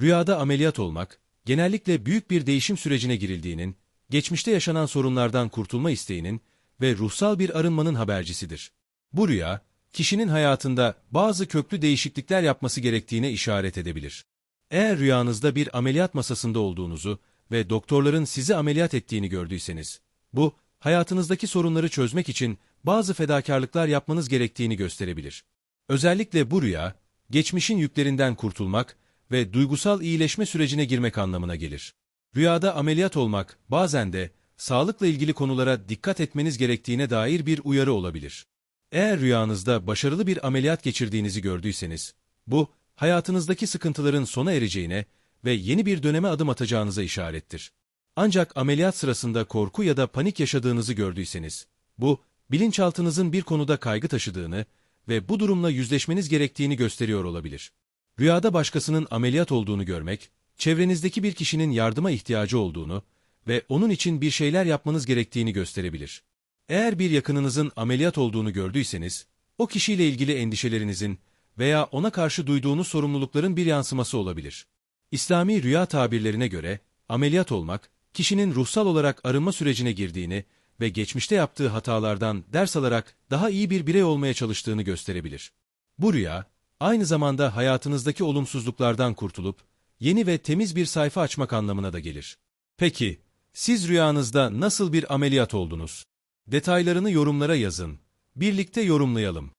Rüyada ameliyat olmak, genellikle büyük bir değişim sürecine girildiğinin, geçmişte yaşanan sorunlardan kurtulma isteğinin ve ruhsal bir arınmanın habercisidir. Bu rüya, kişinin hayatında bazı köklü değişiklikler yapması gerektiğine işaret edebilir. Eğer rüyanızda bir ameliyat masasında olduğunuzu ve doktorların sizi ameliyat ettiğini gördüyseniz, bu, hayatınızdaki sorunları çözmek için bazı fedakarlıklar yapmanız gerektiğini gösterebilir. Özellikle bu rüya, geçmişin yüklerinden kurtulmak ve duygusal iyileşme sürecine girmek anlamına gelir. Rüyada ameliyat olmak bazen de sağlıkla ilgili konulara dikkat etmeniz gerektiğine dair bir uyarı olabilir. Eğer rüyanızda başarılı bir ameliyat geçirdiğinizi gördüyseniz, bu hayatınızdaki sıkıntıların sona ereceğine ve yeni bir döneme adım atacağınıza işarettir. Ancak ameliyat sırasında korku ya da panik yaşadığınızı gördüyseniz, bu bilinçaltınızın bir konuda kaygı taşıdığını ve bu durumla yüzleşmeniz gerektiğini gösteriyor olabilir. Rüyada başkasının ameliyat olduğunu görmek, çevrenizdeki bir kişinin yardıma ihtiyacı olduğunu ve onun için bir şeyler yapmanız gerektiğini gösterebilir. Eğer bir yakınınızın ameliyat olduğunu gördüyseniz, o kişiyle ilgili endişelerinizin veya ona karşı duyduğunuz sorumlulukların bir yansıması olabilir. İslami rüya tabirlerine göre, ameliyat olmak, kişinin ruhsal olarak arınma sürecine girdiğini ve geçmişte yaptığı hatalardan ders alarak daha iyi bir birey olmaya çalıştığını gösterebilir. Bu rüya, aynı zamanda hayatınızdaki olumsuzluklardan kurtulup, yeni ve temiz bir sayfa açmak anlamına da gelir. Peki, siz rüyanızda nasıl bir ameliyat oldunuz? Detaylarını yorumlara yazın. Birlikte yorumlayalım.